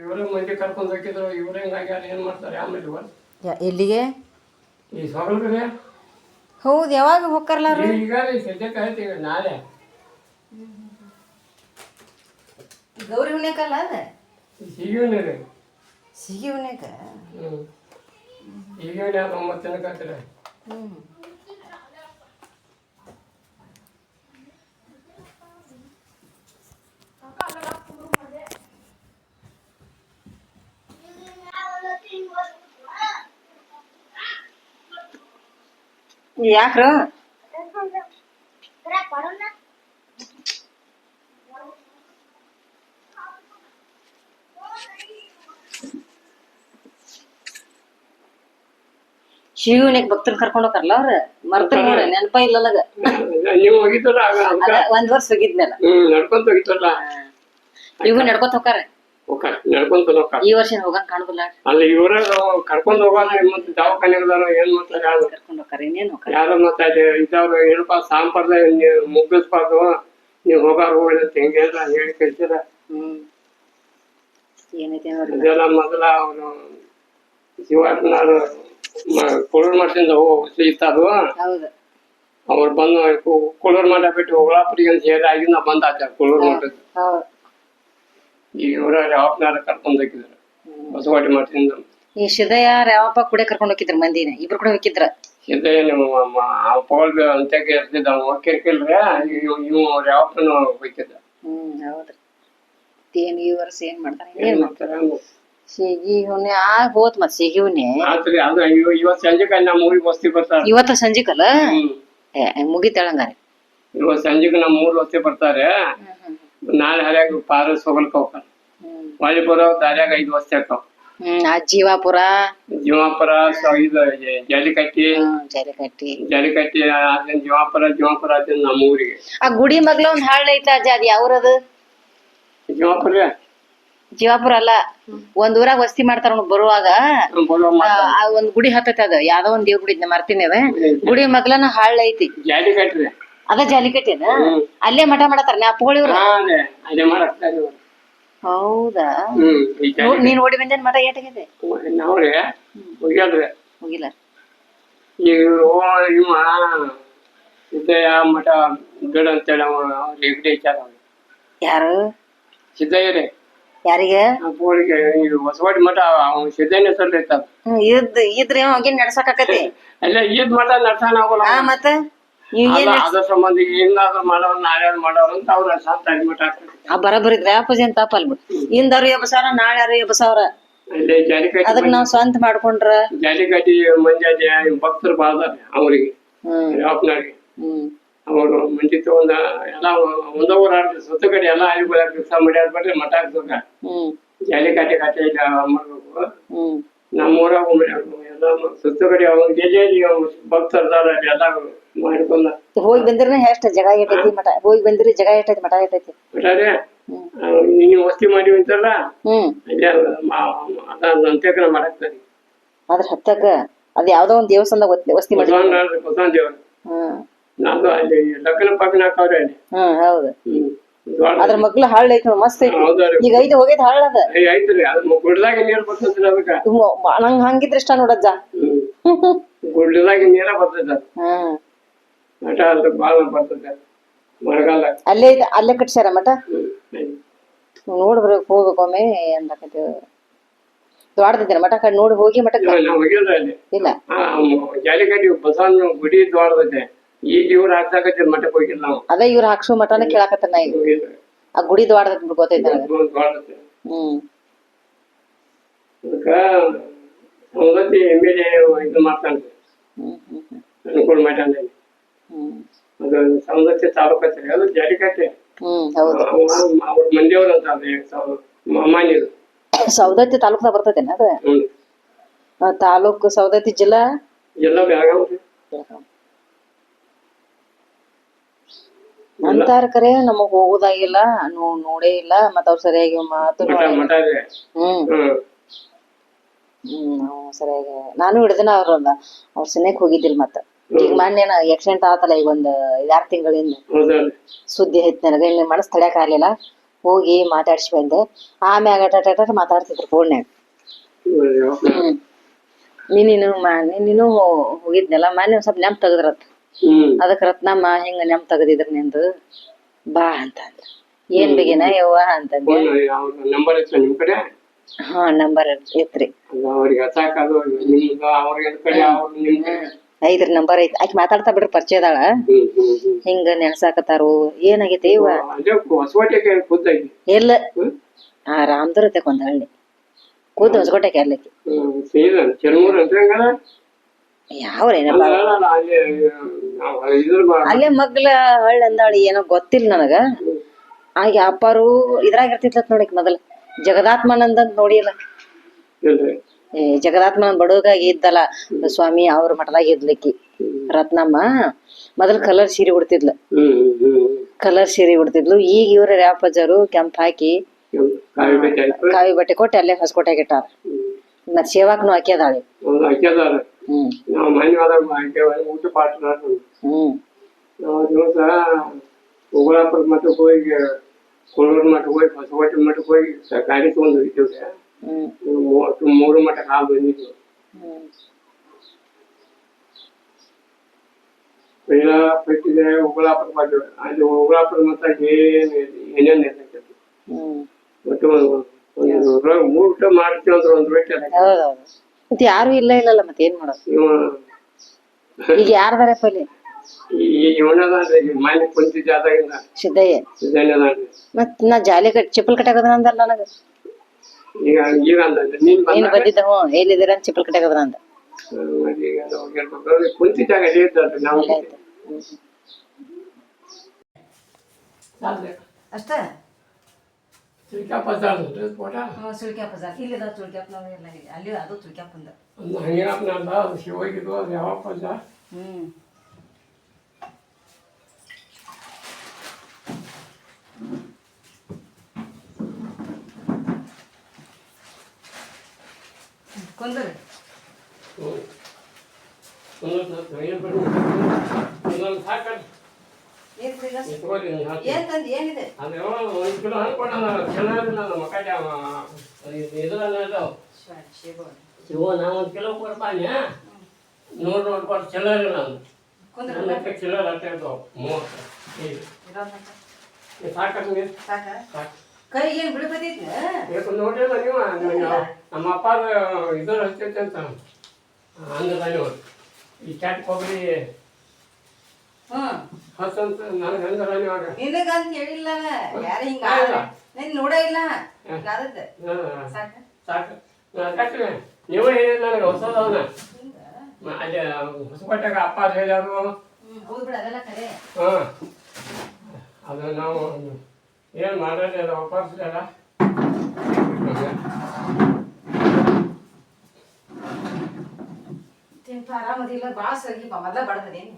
ಇವರೇ ಮಂದಿ ಕರ್ಕೊಂಡು ಹೋಗಿದ್ರು ಇವರೇ ಹಿಂಗಾಗ್ಯಾರ ಏನು ಮಾಡ್ತಾರೆ? ಆಮೇಲೆ ಇವರು ಯ- ಎಲ್ಲಿಗೆ? ಈ ಸೊಗಲ್ರಿಗೆ ಹೌದು ಯಾವಾಗ ಹೋಗ್ತಾರಲ್ಲ ಅವ್ರು ಈಗ ಈ ಸದ್ಯಕ್ಕೆ ಆಯ್ತು ಈಗ ನಾಳೆ. ಗೌರಿ ಹುಣ್ಣಿಕಲ್ಲ ಅದ? ಸಿಗಿವನೇ ರೀ ಸಿಗಿ ಹುಣ್ಣಿಕ ಹ್ಞೂ ಈಗೇನು ಒಂಬತ್ತು ಜನಕ್ಕೆ ಆಗ್ತಾರೆ ಹ್ಮ್. ಯಾಕ್ರ ಶಿವನಿಗೆ ಭಕ್ತರು ಕರ್ಕೊಂಡು ಹೋಗ್ತಾರಲ್ಲ ಅವ್ರ? ಮರ್ತ ನೋಡ್ರಿ ನೆನಪ ಇಲ್ಲ ನನಗ ಒಂದ್ ವರ್ಷ ಹೋಗಿದ್ನಲ್ಲ. ನಡ್ಕೊಂತ ಹೋಗಿತ್ತಲ್ಲ ಇವು ನಡ್ಕೊತ ಹೋಗಾರ ಹೋಗ ನಡ್ಕೊಂತ ಹೋಗ ಈ ವರ್ಷ ಹೋಗಂಗ್ ಕಾಣುದಿಲ್ಲ. ಅಲ್ಲಿ ಇವರ ಕರ್ಕೊಂಡು ಮತ್ತೆ ಏನ್ ಮಾಡ್ತಾರೆ? ಯಾರು ಕರ್ಕೊಂಡು ಹೋಗಾರ ಇನ್ನೇನ್ ಹೋಗಾರ ಯಾರು ಮತ್ತೆ ಅಲ್ಲಿ ಇದ್ದವ್ರು ಏನಪ್ಪ ಸಾಂಪ್ರದಾಯ ನೀವು ಮುಗಿಸ್ಬಾರ್ದು ನೀವು ಹೋಗಾರ ಹೋಗಿ ಅಂತ ಹೆಂಗೆ ಹೇಳಿ ಕಳ್ಸಿರ ಏನೈತೆ ನೋಡ್ರಿ. ಇದೆಲ್ಲ ಮೊದಲ ಅವನು ಶಿವಾತ್ಮನಾರು ಕೊಳೂರು ಮಠದಿಂದ ಇತ್ತದು ಹೌದು. ಅವ್ರು ಬಂದು ಕೊಳೂರು ಮಠ ಬಿಟ್ಟು ಹೋಗಳಾಪುರಿಗೆ ಅಂತ ಹೇಳಿ ಆಗಿಂದ ಬಂದ್ ಕೊಳೂರು ಮಠದ ಈ ಊರಲ್ಲಿ ಯಾವತ್ನಾರ ಕರ್ಕೊಂಡು ಹೋಗಿದ್ರು. ಬಸವಾಟಿ ಮಠದಿಂದ. ಈ ಶಿದಯ ರಾವಪ್ಪ ಕೂಡ ಕರ್ಕೊಂಡು ಹೋಗಿದ್ರು ಮಂದಿನ. ಇಬ್ರು ಕೂಡ ಹೋಗಿದ್ರ? ಶಿದಯ ನಿಮ್ಮ ಪೋಲ್ ಅಂತ್ಯಕ್ಕೆ ಇರ್ತಿದ್ದ. ಅವ ಹೋಗಿರ್ಕಿಲ್ರಿ ಇವ್ ಯಾವತ್ತೂ ಹೋಗಿದ್ದ ಹ್ಮ್ ಹೌದ್ರಿ. ಏನ್ ಈ ವರ್ಷ ಏನ್ ಮಾಡ್ತಾರೆ ಏನ್ ಮಾಡ್ತಾರೆ ಸಿಗಿ ಹುಣ್ಣೆ ಆ ಹೋತ್ ಮತ್ ಸಿಗಿ ಹುಣ್ಣೆ ಇವತ್ ಸಂಜೆಗೆ ನಮ್ಮ ಊರಿಗೆ ಬಸ್ತಿ ಬರ್ತಾರ. ಇವತ್ತ ಸಂಜಿಕಲ್ಲ? ಮುಗಿತಾಳಂಗಾರೆ. ಇವತ್ ಸಂಜಿಕ ನಮ್ಮ ಊರ್ ಬಸ್ತಿ ಬರ್ತಾರೆ. ನಾಳೆ ಹರ್ಯಾಗ ಪಾರಸ್ ಹೋಗಲ್ಕ ಹೋಗ್ತಾರ ಹೊಳ್ಳಿ ಬರೋ ದಾರ್ಯಾಗ ಐದು ಬಸ್ತಿ ಹಾಕಾವ್ ಆ ಜೀವಾಪುರ. ಜೀವಾಪುರ ಸ- ಇದು ಜಲಿಕಟ್ಟಿ. ಹ್ಮ್ ಜರಿಕಟ್ಟಿ ಜಲಿಕಟ್ಟಿ ಅದೇನ್ ಜೀವಾಪುರ ಜೀವಾಪುರ ನಮ್ಮ ಊರಿಗೆ ಆ ಗುಡಿ ಮಗ್ಲ ಒಂದ್ ಹಾಳ್ ಐತ ಅಜ್ಜ ಅದ್ ಯಾವ್ರದು? ಜೀವಾಪುರ? ಜೀವಾಪುರ ಅಲ್ಲ. ಒಂದ್ ಊರಾಗ ವಸ್ತಿ ಮಾಡ್ತಾರ ಅವ್ನು ಬರುವಾಗ. ಆ, ಒಂದ್ ಗುಡಿ ಹತ್ತೈತೆ ಅದ. ಯಾವ್ದೋ ಒಂದ್ ದೇವ್ರ ಗುಡಿ ಮಾಡ್ತೀನಿ ಮರ್ತೀನಿ ಅದ. ಗುಡಿ ಮಗ್ಲನ ಹಾಳ್ ಐತಿ. ಜಲಿಕಟ್ರಿ ಅದ ಜಾಲಿಕಟ್ಟಿನ. ಅಲ್ಲೇ ಮಠ ಮಾಡತಾರ ಮಾಡಾಕ್ತಾರೆ ಇವ್ರು. ಹೌದಾ? ಹ್ಮ್ ಈ ಜಲಿ- ನೋಡ್- ನೀನ್ ಓಡಿ ಬಂದೇನ್ ಮಠ ಏಟಾಗಿದೆ? ನಾವ್ರಿ ಹೋಗ್ಯಾದ್ರಿ ಹೋಗಿಲ್ಲ. ಈಗ ಓ ಇವ ಸಿದ್ದಯ್ಯ ಮಠ ಗಡ ಅಂತೇಳಿ ಅವ ಹೆಗ್ಡೆ ಇಚ್ಚಾರ. ಯಾರು? ಸಿದ್ದಯ್ಯ ರೀ ಯಾರಿಗೆ ಹೊಸವಾಡಿ ಮಠ ಅವ್ನ ಸಿದ್ದಯ್ಯನ ಹೆಸರು ಇರ್ತಾರ ಹ್ಮ್, ಇದ್ ಇದ್ರೆ ನಡ್ಸಕ್ ಆಕತಿ ಅಲ್ಲ ಈದ್ ಮಠ ನಡ್ಸಾನ ಆಗೋಲ್ಲ. ಆ ಮತ್ತ? ನೀವ್ ಏನ್ ಅದ ಅದ್ರ ಸಂಬಂಧ ಹಿಂಗಾದ್ರು ಮಾಡೋರು ನಾಳ್ಯಾರು ಮಾಡೋರು ಅಂತ ಅವ್ರ ಸಾಂತಾಡಿ ಅಡ್ಮಿಟ್ ಹಾಕ್ತಾರೆ ಆ ಬರಬರಿ ಅಪ್ಪಾಜಿ ಅಂತ ತಪ್ಪಲ್ ಬಿಡು. ಇಂದವ್ರು ಎಬ್ಬಸಾರ ನಾಳ್ಯಾರು ಎಬ್ಬಸಾವ್ರ ಅಲ್ಲೇ ಜಾಲಿಕಟ್ಟಿ ಅದಕ್ ನಾವ್ ಸ್ವಂತ ಮಾಡ್ಕೊಂಡ್ರ? ಜಾಲಿಕಟ್ಟಿ ಮಂಜಾಜಿ ಭಕ್ತರು ಬಾಳ ಅವ್ರಿಗೆ. ಹ್ಮ್. ಯಾವಪ್ನಾರಿಗೆ ಅವರು ಮಂಜಿ ತಗೊಂಡ ಎಲ್ಲ ಒಂದ ಊರ ಸುತ್ತ ಕಡೆ ಎಲ್ಲ ಅಲ್ಲಿ ಕೆಲಸ ಮಾಡಿ ಬಿಟ್ರೆ ಮಠ ಹಾಕ್ಬೇಕ ಹ್ಮ್. ಜಾಲಿ ಕಾಟೆ ಕಾಟೆ ಇಲ್ಲ ಮಾಡ್ಬೇಕು. ಹ್ಮ್ ನಮ್ಮ ಊರಾಗ ಮಾಡ್ಯಾರ ಎಲ್ಲ ಸುತ್ತ ಕಡೆ ಅವ್ರ ಗೆಜೆಯಲ್ಲಿ ಭಕ್ತರ್ದಾರ ಅಲ್ಲಿ ಎಲ್ಲ ಮಾಡ್ಕೊಂಡ ಹೋಗಿ ಬಂದ್ರೆ ಎಷ್ಟ ಜಗ ಏಟೈತಿ ಮಠ. ಹೋಗಿ ಬಂದ್ರೆ ಜಗ ಏಟೈತಿ ಮಠ ಏಟೈತಿ ಹ್ಮ್. ನೀವು ವಸ್ತಿ ಮಾಡಿ ಅಂತಲ್ಲ? ಅದೇ ಅಂತ್ಯಕರ ಮಾಡಾಕ್ತಾರೆ ಅದ್ರ ಹತ್ತಕ್ಕ ಅದ ಯಾವ್ದೋ ಒಂದ್ ದೇವಸ್ಥಾನದಾಗ ವಸ್ತಿ- ಮಾಡಿ ಬಸವಣ್ಣ ದೇವರು. ನಾನು ಅಲ್ಲಿ ಲಗ್ನ ಪಗ್ನ ಹಾಕವ್ರೆ ಅಲ್ಲಿ. ಹ್ಮ್ ಹೌದು. ಅದ್ರ ಮಗ್ಲ ಹಾಳ್ ಐತಿ ಮಸ್ತ್ ಐತಿ. ಈಗ ಐತಿ ಹೋಗೈತಿ ಹಾಳ್ ಅದ. ನಂಗ್ ಹಂಗಿದ್ರ ಇಷ್ಟ ನೋಡಜ್ಜ ನೀರ ಮಠ ಬಾಳ ಅಲ್ಲೇ ಐತಿ ಅಲ್ಲೇ ಕಟ್ಸ್ಯಾರ ಮಠ? ಹ್ಮ್ ನೋಡ್ಬರ್ಬೇಕು ಹೋಗ್ಬೇಕೊಮ್ಮೆ ಅಂದಕತಿ ದೊಡ್ಡದಿದ್ದೀರ ಮಠ ಕಡೆ ನೋಡಿ ಹೋಗಿ ಮಠ ಇಲ್ಲ, ಮ- ಗುಡಿ ದ್ವಾರದೈತೆ. ಈಗ ಇವ್ರ ಹಾಕ್ಸಾಕತ್ತಿರ ಮಠಕ್ಕೆ ಹೋಗಿಲ್ಲ ನಾವು. ಅದ ಇವ್ರ ಹಾಕ್ಸೋ ಮಠನ ಕೇಳಾಕತ್ತ ನಾ ಈಗ ಆ ಗುಡಿ ದ್ವಾಡದ ಗೊತ್ತೈತಿ ನನಗ ಹ್ಮ್. ಅದಕ್ಕ ಅವಗತಿ ಎಂ ಎಲ್ ಎ ಇದು ಮಾಡ್ತಾನೆ. ಅನುಕೂಲ ಮಾಡ್ಯಾನ. ಅದು ಸೌಂದರ್ಯ ತಾಲೂಕು ಹತ್ತಿರ ಅದು ಹೌದು. ಅವ್ರ ಮಂದಿಯವ್ರು ಅಂತ ಮಾನ್ಯರು ಸೌದತ್ತಿ ತಾಲೂಕ್ದಾಗ ಬರ್ತೈತೇನ ಅದ? ತಾಲೂಕು ಸೌದತ್ತಿ ಜಿಲ್ಲಾ? ಎಲ್ಲ ಬೆಳಗಾವ್ರಿ ಅಂತಾರ ಕರೆ ನಮಗ್ ಹೋಗುದಾಗಿಲ್ಲ ನೋ ನೋಡೇ ಇಲ್ಲ ಮತ್ತ ಅವ್ರ ಸರಿಯಾಗಿ ಮಾತು ಮಠ ರೀ ಹ್ಮ್. ಹ್ಮ್. ಹ್ಮ್ ನಾವು ಸರಿಯಾಗಿ ನಾನು ಹಿಡ್ದಿನ ಅವ್ರ ಅವ್ರ ಸನೇಕ್ ಹೋಗಿದ್ದಿಲ್ಲ ಮತ್ತ. ಈಗ ಮೊನ್ನೆ ಆಕ್ಸಿಡೆಂಟ್ ಆತಲ್ಲ ಈಗ ಒಂದ್ ಐದಾರು ತಿಂಗಳಿಂದ ಹೌದಲ್ರಿ ಸುದ್ದಿ ಐತಿ ನನಗೆ ಇಲ್ಲಿ ಮನಸ್ ತಡ್ಯಾಕ ಆಗ್ಲಿಲ್ಲ. ಹೋಗಿ ಮಾತಾಡ್ಸಿ ಬಂದೆ. ಆಮ್ಯಾಗ ಅಟ ಮಾತಾಡ್ತಿದ್ರು ಫೋನ್ಯಾಗ ಹ್ಮ್. ನೀನು ಮಾ ನೀನು ಹೋಗಿದ್ನಲ್ಲ ಮೊನ್ನೆ ಒಂದ್ ಸ್ವಲ್ಪ ನೆಂಪ್ ತೆಗದ್ರತ್. ಅದಕ್ಕೆ ರತ್ನಮ್ಮ ಹಿಂಗ ನೆಮ್ ತೆಗದಿದ್ರ ನಿಂದು ಬಾ ಅಂತ ಅಂದ್ರ ಏನ್ ಬೇಗೇನ? ಯವ್ವ ಅಂತಂದೆ. ಹಾ ನಂಬರ್ ಐತ್ರಿ ನಿಮ್ ನಂಬರ್ ಐತಿ. ಆಕಿ ಮಾತಾಡ್ತಾ ಬಿಡ್ರಿ ಪರಿಚಯ ಅದಾಳ ಹಿಂಗ ನೆನ್ಸಾಕತ್ತಾರು ಏನಾಗೈತಿ ಇವ ಎಲ್ಲ ಹಾ ಆ ರಾಮದುರತೆ ಒಂದ್ ಹಳ್ಳಿ. ಕೂತ್ ಹೊಸಕೋಟೆ ಕೆರ್ಲಿಕ್ಕೆ ಯಾವ್ರೇನಪ್ಪ ಅಲ್ಲ ಮಗ್ಲ ಹಳ್ಳಿ ಅಂದಾಳಿ ಏನೋ ಗೊತ್ತಿಲ್ಲ ನನಗ. ಆಗ ಅಪ್ಪಾರು ಇದ್ರಾಗ ಇರ್ತಿತ್ಲತ್ ನೋಡಿಕ್ ಮೊದಲ. ಜಗದಾತ್ಮನ್ ಅಂದ್ ನೋಡಿಲ್ಲ. ಏ ಜಗದಾತ್ಮನ ಬಡೋಗಾಗಿ ಇದ್ದಲ್ಲ ಸ್ವಾಮಿ ಅವ್ರ ಮಠದಾಗ ಇದ್ಲಿಕ್ಕಿ. ರತ್ನಮ್ಮ ಮೊದಲ್ ಕಲರ್ ಸೀರೆ ಉಡ್ತಿದ್ಲು. ಕಲರ್ ಸೀರೆ ಉಡ್ತಿದ್ಲು. ಈಗ ಇವ್ರ ರ್ಯಾಪಜರು ಕೆಂಪ್ ಹಾಕಿ. ಕಾವಿ ಬಟ್ಟೆ ಕೊಟ್ಟು ಅಲ್ಲೇ ಹೊಸಕೋಟೆಗೆ ಇಟ್ಟಾರ. ಮತ್ ಸೇವಾಕ್ನು ಹಾಕ್ಯದಾಳಿ. ನಾವು ಮನೆಯೊಳಗ ಹಾಕ್ಯವ ಊಟ ಪಾಠ ನಾವು ದಿವಸ ಉಗುಳಾಪುರ ಮಠಕ್ಕೆ ಹೋಗಿ ಕೊಳೂರು ಮಠಕ್ಕೆ ಹೋಗಿ ಹೊಸಕೋಟೆ ಮಠಕ್ಕೆ ಹೋಗಿ ಗಾಡಿ ತಗೊಂಡು ಮೂವತ್ತು ಮೂರು ಮಠಕ್ಕೆ ಹಾಲು ಬಂದಿದ್ವು ಪೈಲ ಉಗುಳಾಪುರ ಬಂದ್ವಿ ಅಲ್ಲಿ ಉಗುಳಾಪುರ ಮಠ ಏನು ಏನೇನು ಹ್ಮ್. ಒಟ್ಟು ಒಂದು ಮೂರು ಊಟ ಮಾಡ್ತೀವಿ ಅಂದ್ರೆ ಒಂದು ರೊಟ್ಟಿ ಅದ ಹೌದೌದು ಮತ್ ಯಾರು ಇಲ್ಲ ಇಲ್ಲಲ್ಲ ಮತ್ತೆ ಏನ್ ಮಾಡೋದು? ಈಗ ಯಾರ್ದಾರೆ ಜಾದಾಗಿಂದ ಸಿದ್ದಯ್ಯ. ಮತ್ ನಾ ಜಾಲಿ ಕಟ್ ಚಿಪ್ಪಲ್ ಕಟ್ಟಾಕದ್ರ ಅಂದಲ್ಲ ನನಗ? ಈಗ ಈಗ ಅಂದ ನೀನ್ ಬಂದಿದ್ದ ಹ್ಞೂ ಎಲ್ಲಿದ್ದೀರ ಅಂತ ಚಿಪ್ಪಲ್ ಕಟ್ಟಾಕದ್ರ ಅಂದ. ಮತ್ತೆ. ಅಷ್ಟ? ಸಾಲ್ರಿ ಫೋಟ ಸುಳ್ಕ್ಯಾಪ ಸರ್ ಇಲ್ಲಿದ ಸುಳ್ಕ್ಯಾಪ ಎಲ್ಲ ಅಲ್ಲಿ ಅದು ಸುಳ್ಕ್ಯಾಪಂದ ಒಂದು. ಹಂಗೇನಪ್ಪ ಅದು ಶಿವಗಿದ್ದು ಅದು ಯಾವಪ್ಪ ಅಲ್ಲ ಹ್ಮ್. ಕುಂದ್ರಿ. ಸಾಕಲ್ಲ ಏನ್ ಹಾಕಿ. ಏನ್ ತಂದು? ಏನಿದೆ? ಒಂದು ಕಿಲೋ ಹಣ್ಕೊಂಡು ಚೆನ್ನಾಗಿಲ್ಲ ನಮ್ಮ ಮಕ್ಕ ಇದ್ರಲ್ಲ ನಾವು ಒಂದು ಕಿಲೋ ಕೊಡ್ತಾನೆ. ನೂರು ನೂರು ಕೊಟ್ಟು ಚಿಲ್ಲರ್ ಇಲ್ಲ ನಾನು ಕುಂದ್ರ ನನ್ನ ಹತ್ರ ಚಿಲ್ಲರ್ ಅಷ್ಟೇ ಇದ್ದಾವೆ ಮೂವತ್ತು ಈಗ ಇದು ಸಾಕಷ್ಟು ನೀರು ಸಾಕ. ಸಾಕು. ಕೈ ಏನ್ ನೋಡಿಲ್ಲ ನೀವು? ನಮ್ಮ ಅಪ್ಪ ಇದು ಹಚ್ಚೈತೆ ಅಂತ. ನೀವು ಈ ಚಾಟ್ ಕೊಬ್ಬರಿ ಹಸಂತ ನನಗೆ ಹಂಗದ ನೀವಾಗ ನಿನಗಂತ ಹೇಳಿಲ್ಲ ಯಾರ ಹಿಂಗ ನೀನ್ ನೋಡ ಇಲ್ಲ. ಹಿಂಗಾದದ್ದ ಸಾಕ. ಸಾಕು. ನೀವು ಹೇಳಿಲ್ಲ ನನಗೆ ಹೊಸದವನ ಅಲ್ಲಿ ಹೊಸಕೋಟೆಗೆ ಅಪ್ಪ ಅದೆಲ್ಲ ಕರೆ. ಹಾಂ. ಅದು ನಾವು ಏನು ಮಾಡೋದು ಅದು ವಾಪಸ್ಸಲ್ಲ ತಿಂತ ಆರಾಮದಿಲ್ಲ ಬಾಳ ಸಗಿ ಮೊದಲ ಬಡದದೇನಿ?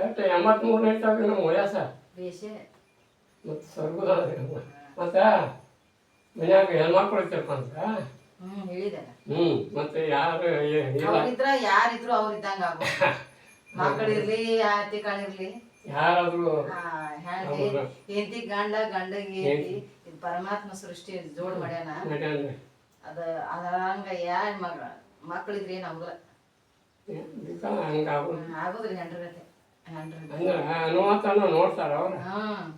ಎಷ್ಟು ಎಂಬತ್ಮೂರು ಸಾವಿರ ನಮ್ಮ ವಯಸ್ಸ ಮತ್ತು ಸ್ವರ್ಗದ ಮತ್ತು ಮನ್ಯಾಗ ಹೆಣ್ಮಕ್ಳು ಹೇಳಿದಲ್ಲ ಹ್ಞೂ ಮತ್ತು ಯಾರು ಯಾರಿದ್ರು ಅವ್ರ ಇದ್ದಂಗ ಮಕ್ಕಳಿರ್ಲಿ ಕಳಿರ್ಲಿ ಹಾ ಹೆಂಡಿ ಹೆಂಡತಿ ಗಂಡ ಗಂಡಗೆ ಹೆಂಡತಿ ಇದು ಪರಮಾತ್ಮ ಸೃಷ್ಟಿ ಜೋಡ್ ಮಾಡ್ಯಾನ. ಅದ ಅದಂಗ ಯಾ ಮಗ ಮಕ್ಕಳಿದ್ರೆ ಏನ್ ಆಗುದ್ರಿ ಹೆಂಡ್ರ ಅಂದ್ರೆ ಹನುಮಂತನು ನೋಡ್ತಾರ ಅವ್ರು.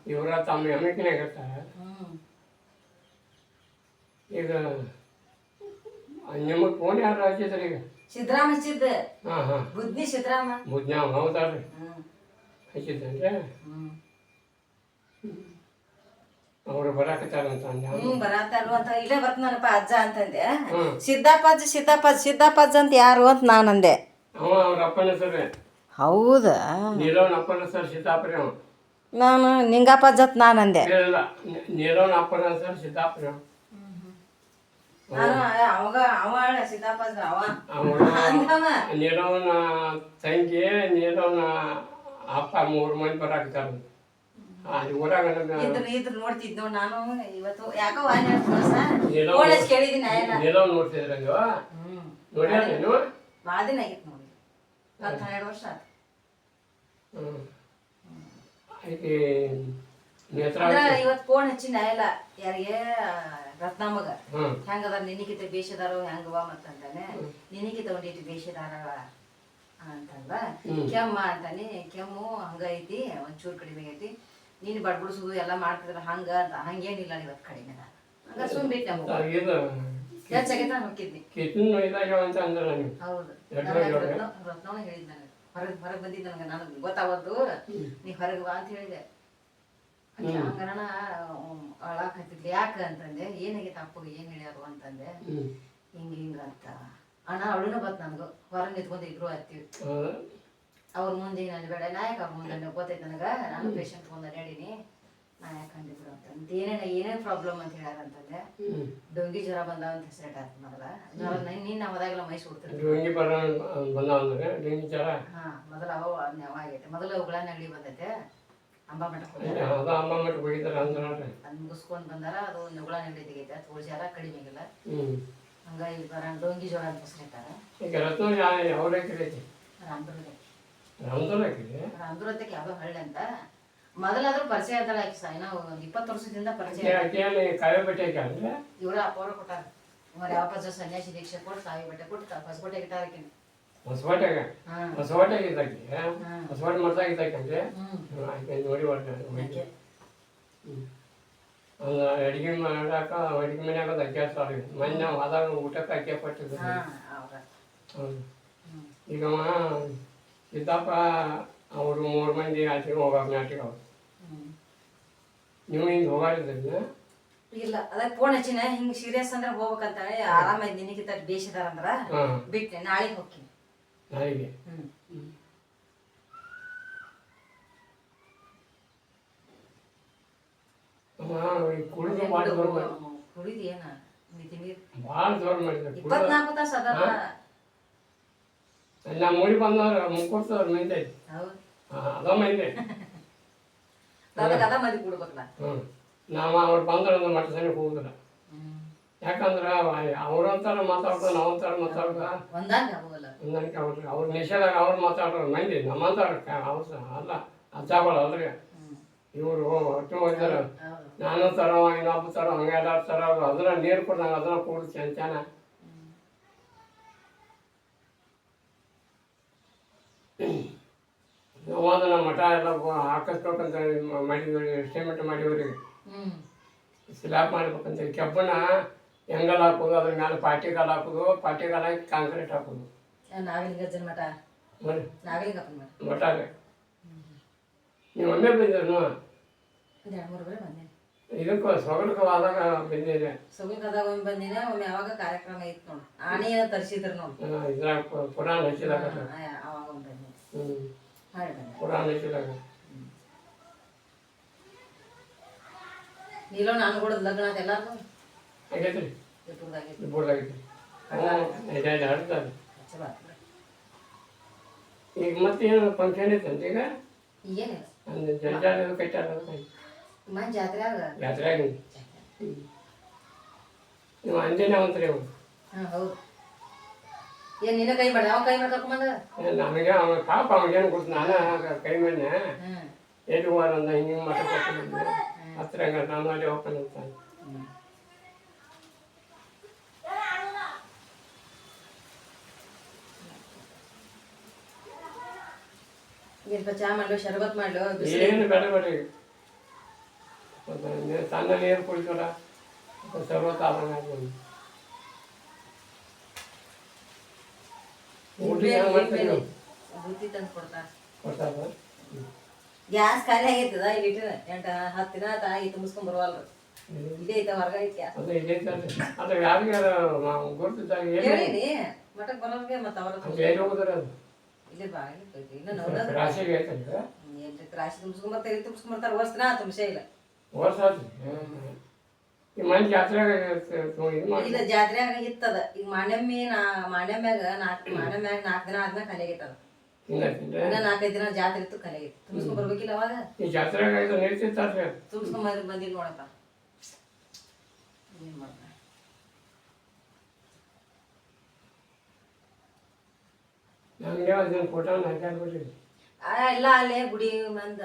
ಇವರ ತಮ್ಮ ಎಮ್ಮಿಕಿನಾಗ ಇರ್ತಾರೆ ಈಗ ನಿಮಗೆ ಫೋನ್ ಯಾರು ಹಚ್ಚಿದ್ರಿ ಈಗ? ಸಿದ್ರಾಮ ಹಚ್ಚಿದ್ದ ಹಾಂ. ಹಾಂ ಬುದ್ಧಿ ಸಿದ್ರಾಮ ಮುಜ್ಞಾವ್ ಹೌದಾರ್ರಿ ಹಚ್ಚಿದ್ದಂದ್ರೆ ಅವ್ರು ಬರಾಕತ್ತಾರಂತ ಹ್ಮ್ ಬರತ್ತಾರು ಅಂತ. ಇಲ್ಲೇ ಬರ್ತಾನಪ್ಪ ಅಜ್ಜ ಅಂತಂದೆ. ಸಿದ್ದಪ್ಪಾಜ್ ಸಿದ್ದಪ್ಪಾಜ್ ಸಿದ್ದಪ್ಪಾಜ್ ಅಂತ ಯಾರು ಅಂತ ನಾನಂದೆ ಅವ ಅವ್ರ ಅಪ್ಪನ ಹೆಸರು ಹೌದಾ? ನೀಲವನ ಅಪ್ಪನ ಸರ್ ಸೀತಾಪುರಿ ನಾನು ನಿಂಗಪ್ಪಾಜ್ ಅಂತ ನಾನಂದೆ ಇಲ್ಲ ನೀಲವನ ಅಪ್ಪನ ಸರ್ ಸೀತಾಪುರಿ ಅವ ನಾನು ಅವಾಗ ಅವ ಸಿದ್ದಪ್ಪಾಜ್ ಅವ. ಅವನು ಅಂದವ. ತಂಗಿ ನೀಲವನ ಅಪ್ಪ ಮೂರು ಮಂದಿ ಬರಾಕತ್ತಾರಂತ ಅಲ್ಲಿ ಊರಾಗ ನನಗೆ ಇದ್ರ ಇದ್ರ ನೋಡ್ತಿದ್ ನೋಡ್ ನಾನು ಇವತ್ತು ಯಾಕೋ ಹಚ್ಚಿ ಕೇಳಿದೀನಿ ಆಯನ ನೀಲವನ್ ನೋಡ್ತಿದ್ರ ಹ್ಮ್. ನೋಡ್ಯಾರ ನೀವು ಭಾಳ ದಿನ ಆಗಿತ್ತು ನೋಡಿ. ಹತ್ತು ಹನ್ನೆರಡು ವರ್ಷ ಆಯ್ತು. ಹ್ಮ್. ಆಕೆ ನೇತ್ರಾವತಿ ಅಂದ್ರ ಇವತ್ ಫೋನ್ ಹಚ್ಚಿನ ಎಲ್ಲ ಯಾರಿಗೆ ರತ್ನಾಮಗ. ಹ್ಮ್. ಹೆಂಗದ ನಿನಕಿತ ಬೇಷದಾರೋ ಹೆಂಗವ ಮತ್ತಂತಾನೆ ನಿನಕಿತ ಒಂದಿಟ್ಟು ಬೇಷದಾರ ಅಂತಂದ ಹ್ಮ್. ಕೆಮ್ಮ ಅಂತಾನೆ ಕೆಮ್ಮು ಹಂಗ ಐತಿ ಒಂಚೂರು ಕಡಿಮೆ ಐತಿ ನೀನ್ ಬಡ್ಬಿಡ್ಸುದು ಎಲ್ಲ ಮಾಡ್ತಿದ್ರ ಹಂಗ ಅಂತ ಹಂಗೇನಿಲ್ಲ ಇವತ್ ಕಡಿಮೆ ಅದ. ಹಂಗ ಸುಮ್ ಬಿಟ್ಟೆ ನಮಗ. ಇದು ಹೆಚ್ಚಾಗೈತೆ ಹೋಗಿದ್ನಿ ಕಿಡ್ನಿ ಇದಾಗ್ಯಾವ ಅಂತ ಅಂದ್ರೆ ನನಗೆ ಹೌದು? ರತ್ನವನ ಹೇಳಿದ್. ನನಗೆ ಹೊರಗ್ ಹೊರಗೆ ಬಂದಿದ್ದ ನನಗೆ ನನಗೆ ಗೊತ್ತಾವದ್ದು ನೀ ಹೊರಗೆ ಬಾ ಅಂತ ಹೇಳಿದೆ. ಆಳಾಕ ಅಳಾಕತ್ತಿದ್ಲಿ ಯಾಕ ಅಂತಂದೆ ಏನಾಗೈತೆ ಅಪ್ಪಗೆ ಏನ್ ಹೇಳ್ಯಾರು ಅಂತಂದೆ. ಹಿಂಗ ಹಿಂಗ ಅಂತ. ಅಣ್ಣ ಅವಳುನ ಬತ್ ನನ್ಗು ಹೊರಗೆ ನಿಂತ್ಕೊಂಡು ಇಬ್ರು ಹತ್ತೀವಿ. ಅವ್ರ ಮುಂದೆ ನಾನು ಬೇಡ ನಾಯಕ ಅವ್ರ ಮುಂದೆ ಗೊತ್ತೈತೆ ನನಗ. ನಾನು ಪೇಷಂಟ್ ಮುಂದೆ ನಡೀನಿ ನಾ ಯಾಕೆ ಅಂತ ಏನೇನ ಏನೇನ್ ಪ್ರಾಬ್ಲಮ್ ಅಂತ ಹೇಳ್ಯಾರ ಅಂತಂದ್ರೆ ಡೊಂಗಿ ಜ್ವರ ಬಂದಾವ ಅಂತ ಹೆಸರಿಟ್ಟಾರ ಮೊದಲ. ಜ್ವರ ನೀನ್ ಹೋದಾಗೆಲ್ಲ ಮೈ ಸುಡ್ತಿರ್ತೀವಿ ಡೆಂಗಿ ಬರ ಬಂದಾವ ಅಂದ್ರೆ ಡೆಂಗಿ ಜ್ವರ? ಹಾ ಮೊದಲ ಅವ ಆಗೈತೆ. ಮೊದಲು ಅವುಗಳ ನೆಗಡಿ ಬಂದೈತೆ. ಅಂಬಾ ಮಠಕ್ಕೆ ಅದ ಹೋಗಿದ್ದಾರೆ ಅಂದ್ರೆ ಅದ್ ಮುಗಿಸ್ಕೊಂಡ್ ಬಂದಾರ ಅದು ನುಗಳ ನೆಗಡಿ ತೆಗೈತೆ. ತೋಳ್ ಜ್ವರ ಕಡಿಮೆ ಆಗಿಲ್ಲ. ಹಂಗಾಗಿ ಬರ ಡೊಂಗಿ ಜ್ವರ ಅಂತ ಸೆಟ್ಟಾರ ಈಗ ರತ್ನ ಯಾವ ರಾಮದುರ್ಗಕ್ಕೆ ಯಾವ್ದೋ ಹಳ್ಳಿ ಅಂತ. ಮೊದಲಾದ್ರೂ ಪರಿಚಯ ಆಕಿ ಒಂದ್ ಇಪ್ಪತ್ತು ವರ್ಷದಿಂದ ಪರಿಚಯ ಇವರ ಅಪ್ಪವ್ರ ಕೊಟ್ಟಾರ. ಇವರ ಯಾವ ಸನ್ಯಾಸಿ ದೀಕ್ಷೆ ಕೊಟ್ಟು ಕಾವಿ ಬಟ್ಟೆ ಕೊಟ್ಟು ಹೊಸಕೋಟೆ ಇಟ್ಟಾರ ಆಕಿನ ಇದ್ದಾಕಿ? ಆಕೆ ನೋಡಿ ಅಡಿಗೆ ಮಾಡಾಕ ಅಡಿಗೆ ಅದು ಅಕ್ಕಿ ಸಾರಿ ಮೊನ್ನೆ ಹೋದಾಗ ಊಟಕ್ಕೆ ಅಕ್ಕಿ ಪಟ್ಟಿದ್ದು ಈಗ ಸಿದ್ದಪ್ಪ ಅವರು ಮೂರು ಮಂದಿ ಆಚೆಗೆ ಹೋಗಾಕ ನಾಟಿಗೆ ಅವ್ರು ನೀವು ಹಿಂಗೆ ಹೋಗಾಡಿದ್ರಲ್ಲ ಇಲ್ಲ? ಅದ ಫೋನ್ ಹಚ್ಚಿನ ಹಿಂಗ್ ಸೀರಿಯಸ್ ಅಂದ್ರೆ ಹೋಗ್ಬೇಕಂತ ಆರಾಮ ನಿನಗಿಂತ ಬೇಸಿದಾರ ಅಂದ್ರ ಹಾಂ. ಬಿಟ್ಟೆ ನಾಳೆ ಹೋಗ್ತೀನಿ. ನಾಳೆಗೆ? ಹ್ಮ್. ಅವ ಈ ಕುಡಿದು ಭಾಳ ಜೋರು ಮಾಡಿ ಕುಡಿದು ಏನ? ಮಿತಿ ನೀರ್ ಭಾಳ ಜೋರು ಮಾಡಿದ್ರು. ಕುಡಿದು ಇಪ್ಪತ್ನಾಲ್ಕು ತಾಸು ಅದ ನಮ್ಮ ಊರಿಗೆ ಬಂದವ್ರು ಮುಕ್ಕೊಡ್ತವ್ರು ಮಂದಿ ಹೌದು. ಅದ ಮಂದಿ ಅದಕ್ಕೆ ಅದ ಮದಿ ಹ್ಞೂ ನಾವು ಅವ್ರು ಬಂದ್ರೆ ಮಟ್ಟ ಹೋಗುದಿಲ್ಲ. ಯಾಕಂದ್ರೆ ಅವ್ರಂತಾರ ಮಾತಾಡ್ತಾರೆ ನಾವು ಅಂತಾರ ಮಾತಾಡ್ದ ಒಂದಂಗ ಆಗೋಲ್ಲ. ಹೊಂದಾಣಿಕೆ ಅವ್ರು ಅವ್ರ ನಿಷೇಧಾಗ ಅವ್ರು ಮಾತಾಡೋರು ಮಂದಿ ನಮ್ಮಂತಾರ ಅವ್ರು ಅಲ್ಲ ಅಜ್ಜಾಗಳು ಅಲ್ರಿ. ಇವರು ಒಟ್ಟು ಹೋಗ್ತಾರೆ. ನಾನು ತರವ ಇನ್ನೊಬ್ಬ ತರೋ ಹಂಗೆ ಎಲ್ಲಾರು ಅವ್ರು ಅದರ ನೀರು ಕೊಡ್ದಂಗೆ ಅದನ್ನ ಕೂಡಿ ಚೆನ್ನ ಚೆನ್ನ ನಾವು ನಮ್ಮ ಮಠ ಎಲ್ಲ ಹಾಕಿಸ್ಬೇಕಂತ ಸ್ಟೇಮೆಂಟ್ ಮಾಡಿದ್ವಿ ಎಸ್ಟಿಮೇಟ್ ಮಾಡಿವ್ರಿ ಹ್ಮ್. ಸ್ಲ್ಯಾಬ್ ಮಾಡ್ಬೇಕಂತ ಕೆಬ್ಬಣ ಹೆಂಗಲ್ ಹಾಕೋದು ಅದ್ರ ಮೇಲೆ ಪಾಟಿಗಾಲ್ ಹಾಕೋದು ಪಾಟಿಗಾಲ್ ಹಾಕಿ ಕಾಂಕ್ರೀಟ್ ಹಾಕೋದು. ನಾಗಲಿಂಗಜ್ಜನ ಮಠ? ನಾಗಲಿಂಗಪ್ಪನ ಮಠ. ಮಠಾಗ ನೀವು ಒಮ್ಮೆ ಬಂದಿರು ಒಂದ್ ಎರಡು ಮೂರು ಬರೀ ಬಂದೇನೆ. ಇದಕ್ಕೆ ಸೊಗಡಕ್ಕೆ ಆದಾಗ ಬಂದಿದೆ. ಸುಗಲ್ಕದಾಗ ಒಮ್ಮೆ ಬಂದಿನ ಒಮ್ಮೆ ಯಾವಾಗ ಕಾರ್ಯಕ್ರಮ ಇತ್ತು ನೋಡಿ. ಆನೆ ಏನೋ ತರಿಸಿದ್ರು ನೋಡಿ. ಇದ್ರಾಗ ಪುರಾಣ ಹಚ್ಚಿದಾಗ ಅವಾಗ ಒಮ್ಮೆ ಬಂದೆ ಹ್ಞೂ ಪುರಾಣ ಹಚ್ಚಿದಾಗ ನೀಲೋ ನಾನು ಕೂಡ ಲಗ್ನ ಆತ ಎಲ್ಲಾರ್ದು ಆಗೈತ್ರಿ ಬೋರ್ಡಾಗೈತಿ ಇದೆ ಹಡ್ತಾರೆ ಈಗ ಮತ್ತೆ ಏನು ಫಂಕ್ಷನ್ ಐತಂತ ಈಗ? ಈಗೇನಿಲ್ಲ ಒಂದು ಜಲ್ಜಾಲ ಕಟ್ಟಾರ ಮನ್ ಜಾತ್ರೆಯಾಗ ಜಾತ್ರೆ ಆಗಿದೆ. ನೀವು ಅಂಜನೇ ಅಂತ್ರಿ ಅವ್ರು. ಹಾ ಹೌದು. ಏನ್ ನಿನ್ನ ಕೈ ಅವ ಕೈ ಮಾಡಿ ಕರ್ಕೊಂಬಂದ? ನನಗೆ ಅವನ ಪಾಪ ಅವನಿಗೇನು ಗೊತ್ತು? ನಾನು ಕೈ ಮೇಲೆ ಎಲ್ಲಿ ಅಂದ ಹಿಂಗೆ ಮಠ ಕೊಟ್ಟು ಹತ್ರ ನಾನು ಅಲ್ಲಿ ಹೋಗ್ತಾನೆ ಅಂತ ಏನಪ್ಪ ಚಾ ಮಾಡ್ಲು ಶರಬತ್ ಮಾಡ್ಲು ಏನು ಬೇಡ ಬೇಡ ಸಣ್ಣ ನೀರು ಆದಂಗೆ ಆಗ್ಬೋದು ಊಟ ಹೆಂಗೆ ಮಾಡ್ತೀರಿ ನೀವು ಬುತ್ತಿ ತಂದು ಕೊಡ್ತಾರ. ಗ್ಯಾಸ್ ಖಾಲಿ ಆಗೈತದ ಇಲ್ಲಿ ಇಟ್ಟಿನ ಎಂಟ ಹತ್ತು ದಿನ ಆತ ಆಗಿ ತುಂಬಿಸ್ಕೊಂಡ್ ಬರುವಲ್ರು. ಇದೇ ಐತ ಹೊರಗ ಐತಿ ಗ್ಯಾಸ್ ಹೇಳಿನಿ ಮಠಕ್ ಬರೋರ್ಗೆ ಮತ್ತ ಅವರ ಇಲ್ಲಿ ಬಾ ಇನ್ನ ನೋಡ ರಾಶಿಗೆ ಐತಲ್ಲ ಏನ್ ರಾಶಿ ತುಂಬಿಸ್ಕೊಂಡ್ ಬರ್ತಾರೆ ಇಲ್ಲಿ ತುಂಬಿಸ್ಕೊಂಡ್ ಬರ್ತಾರ ವರ್ಷ ದಿನ ತುಂಬಿಸೇ ಇಲ್ಲ. ವರ್ಷ ಮನೆ ಜಾತ್ರೆಗೆ ಇದು ಮಾಡಿ ಇಲ್ಲ ಜಾತ್ರೆಯಾಗ ಇತ್ತದ. ಈಗ ಮಾನ್ಯಮ್ಮಿ ನಾ ಮಾನ್ಯಮ್ಯಾಗ ನಾಲ್ಕು ಮಾನ್ಯಮ್ಯಾಗ ನಾಲ್ಕು ದಿನ ಆದ್ಮೇಲೆ ಖಾಲಿ ಆಗೈತದ ತಿನ್ನತ್ತಿದ್ರೆ ಇನ್ನ ನಾಲ್ಕೈದು ದಿನ ಜಾತ್ರೆ ಇತ್ತು ಖಾಲಿ ಆಗೈತಿ ತುಂಬಿಸ್ಕೊಂಡ್ ಬರ್ಬೇಕಿಲ್ಲ ಅವಾಗ? ಈ ಜಾತ್ರೆಗೆ ಇದು ನಿಲ್ತಿರ್ತಾರೆ ತುಂಬಿಸ್ಕೊಂಡ್ ಬಂದ್ ಬಂದಿಲ್ಲ ನೋಡಪ್ಪ. ಏನ್ ಮಾಡ್ದ ನಮಗೆ ಅದನ್ನ ಫೋಟೋ ಹಾಕ್ಬಿಟ್ಟಿರಿ ಆ ಎಲ್ಲ ಅಲ್ಲೇ ಗುಡಿ ಮಂದ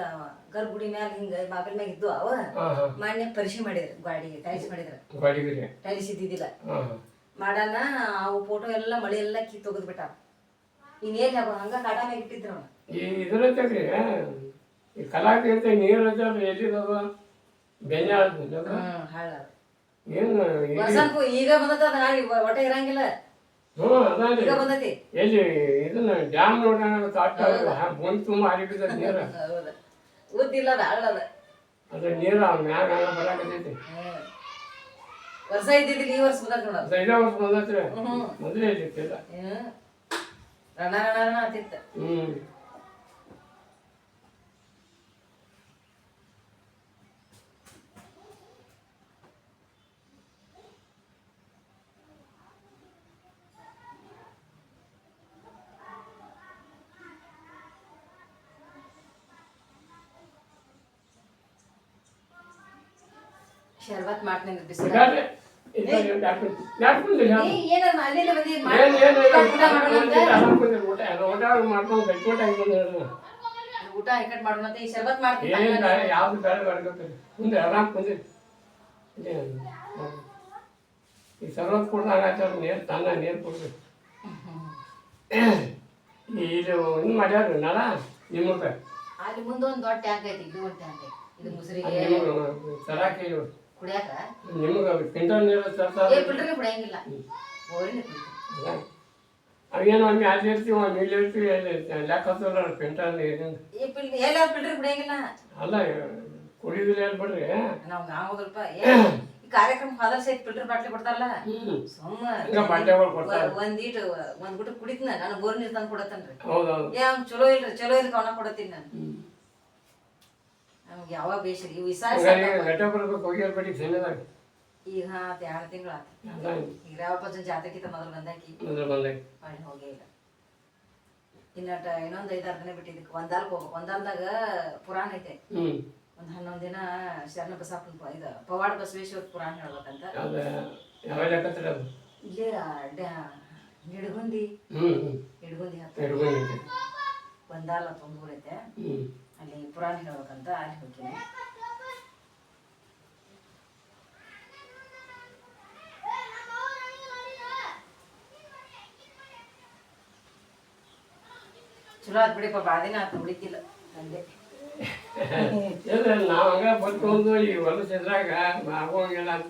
ಗರ್ಭಗುಡಿ ಮ್ಯಾಲ ಹಿಂಗ ಬಾಗಲ್ ಮ್ಯಾಗ ಇದ್ದು ಅವ. ಮಾನ್ಯ ಹಾಂ. ಮೊನ್ನೆ ಪರಿಶೀಲಿ ಮಾಡಿದ್ರು ಗಾಡಿಗೆ ಟೈಲ್ಸ್ ಮಾಡಿದ್ರ. ಟೈಲ್ಸ್ ಇದ್ದಿದ್ದಿಲ್ಲ. ಮಾಡಾನ ಅವು ಫೋಟೋ ಎಲ್ಲ ಮಳೆ ಎಲ್ಲ ಕಿ ತೆಗೆದು ಬಿಟ್ಟ. ಇನ್ನೇನ್ ಯಾವ ಹಂಗ ಕಾಟ ಮ್ಯಾಗ ಇಟ್ಟಿದ್ರು. ಈ ಕಲಾಕೃತಿ ನೀರು ಎಲ್ಲಿದವ ಬೆನ್ನ ಹಾಳ ಏನು ಈಗ ಗಾಡಿ ಒಟ್ಟ ಇರಂಗಿಲ್ಲ. ಈಗ ಬಂದತಿ. ಎಲ್ಲಿ? ಇದನ್ನ ಡ್ಯಾಮ್ ನೋಡೋಣ ತಾಟ ಬಂದು ತುಂಬ ಹರಿಬಿದ ನೀರು. ಹೌದ. ಉದ್ದಿಲ್ಲ ಅದ ಅದ ಅದ್ರ ನೀರು ಮ್ಯಾಗ ಬರಾಕತೈತಿ. ವರ್ಷ ಇದ್ದಿದ್ದಿಲ್ಲ ಈ ವರ್ಷ ಬಂದದ ನೋಡ. ಅದು ಐದೇ ವರ್ಷ ಬಂದತ್ರಿ. ಹ್ಮ್. ಮೊದಲೇ ಇದ್ದಿತ್ತಿಲ್ಲ ರಣ ರಣ ರಣ ಆತಿತ್ತ ಹ್ಞೂ ಶರ್ಬತ್ ಮಾಡ್ತೀನಿ ಬಿಸಿಲು ಇದಾದ್ರೆ ಇದಾದ್ರೆ ಯಾಕೆ ಯಾಕೆ ಬಂದಿಲ್ಲ ಏನಾರ ಅಲ್ಲಿಂದ ಬಂದಿ ಏನ್ ಏನ್ ಊಟ ಮಾಡೋಣ ಅಂತ ಆರಾಮ್ ಬಂದಿಲ್ಲ ಊಟ ಎಲ್ಲ ಊಟ ಮಾಡ್ಕೊಂಡು ಗಟ್ಟಿಮುಟ್ಟ ಆಗಿ ಬಂದಿರೋದು ಊಟ ಮಾಡೋಣ ಅಂತ? ಈ ಶರ್ಬತ್ ಮಾಡ್ತೀನಿ ಏನ್ ಬೇರೆ ಯಾವ್ದು ಬೇರೆ ಬರ್ಬೇಕು ಮುಂದೆ ಆರಾಮ್ ಬಂದಿರಿ ಇದೇನು? ಈ ಕೊಡ್ದಾಗ ನೀರು ತನ್ನ ನೀರು ಇದು ಇನ್ನು ಮಾಡ್ಯಾರ ನಳ ನಿಮಗೆ ಅಲ್ಲಿ ಮುಂದೆ ಒಂದು ದೊಡ್ಡ ಟ್ಯಾಂಕ್ ಐತಿ ಇದು ಒಂದು ಟ್ಯಾಂಕ್ ಐತಿ. ಇದು ಮುಸ್ರಿಗೆ. ಸರಾಕಿ ಕುಡಿಯಾಕ? ನಿಮಗೆ ಕ್ವಿಂಟಲ್ ನೀರು ಏ ಕುಡಿಯಂಗಿಲ್ಲ. ಬೋರಿನ ಕುಡಿತೀವಿ ಅವೇನು ಒಮ್ಮೆ ಅಲ್ಲಿ ಇರ್ತೀವಿ ಒಮ್ಮೆ ಇಲ್ಲಿ ಇರ್ತೀವಿ ಅಲ್ಲಿ ಲೆಕ್ಕ ಹತ್ತಲ್ಲ ಕ್ವಿಂಟಲ್ ನೀರಿನ ಈ ಫಿಲ್ ಎಲ್ಲ ಫಿಲ್ಟರ್ ಕುಡಿಯಂಗಿಲ್ಲ. ಅಲ್ಲ ಕುಡಿಯೋದಿಲ್ಲ ಬಿಡ್ರಿ? ನಾವು ಗಾಂವದಲ್ಪ ಈ ಕಾರ್ಯಕ್ರಮ ಹೋದ್ರ ಸಹಿತ ಫಿಲ್ಟರ್ ಬಾಟ್ಲಿ ಕೊಡ್ತಾರಲ್ಲ? ಸುಮ್ಮ ಹಂಗ ಕೊಡ್ತಾರೆ. ಒಂದ್ ಈಟು ಒಂದ್ ಗುಟ ಕುಡಿತ್ನ ನಾನು ಬೋರ್ ನೀರ್ ತಂದು ಕೊಡತ್ತನ್ರಿ. ಹೌದೌದು. ಏ ಅವ್ನ್ ಚಲೋ ಇಲ್ರಿ ಚಲೋ ಇಲ್ರಿ ಅವನ ಕೊಡತ್ತೀನಿ ನಾನು. ನಮ್ಗೆ ಯಾವಾಗ ಬೇಸಿಗೆ ಈ ಗಟ್ಟ ಬರ್ಬೇಕು ಹೋಗಿ ಸಣ್ಣದಾಗ ಈಗ ಹತ್ತು ಎರಡು ತಿಂಗಳು ಆತ. ಅದ ಈಗ ರಾವಪ್ಪನ ಜಾತ್ರೆಗಿಂತ ಮೊದಲು ಬಂದಾಕಿ. ಮೊದಲು ಬಂದಾಗ ಮಾಡಿ ಹೋಗೇ ಇಲ್ಲ. ಇನ್ನಟ ಇನ್ನೊಂದು ಐದಾರು ದಿನ ಬಿಟ್ಟಿದ್ದಕ್ಕೆ ಒಂದಾಲ್ಕ್ ಹೋಗ್ಬೇಕು ಒಂದಾಲ್ದಾಗ ಪುರಾಣ ಐತೆ. ಒಂದ್ ಹನ್ನೊಂದು ದಿನ ಶರಣ ಬಸಪ್ಪನ ಇದು ಪವಾಡ ಬಸವೇಶ್ವರ ಪುರಾಣ ಹೇಳ್ಬೇಕಂತ. ಹಿಡ್ಗುಂದಿ ಅದು? ಇಲ್ಲೇ ನಿಡಗುಂದಿ ನಿಡಗುಂದಿ ಹತ್ರ. ಒಂದಾಲ ಹ್ಞೂ ಅಲ್ಲಿ ಪುರಾಣ ಹೇಳ್ಬೇಕಂತ ಅಲ್ಲಿ ಹೋಗ್ತೀನಿ ಚಲೋ ಆತ್ ಬಿಡಿಪ್ಪ ಭಾಳ ದಿನ ಆತು ಉಳಿತಿಲ್ಲ ತಂದೆ ಇಲ್ಲ ನಾವು ಹಂಗ ಬರ್ಕೊಂಡು ಈ ಹೊಲಸದ್ರಾಗ ಆಗೋಂಗಿಲ್ಲ ಅಂತ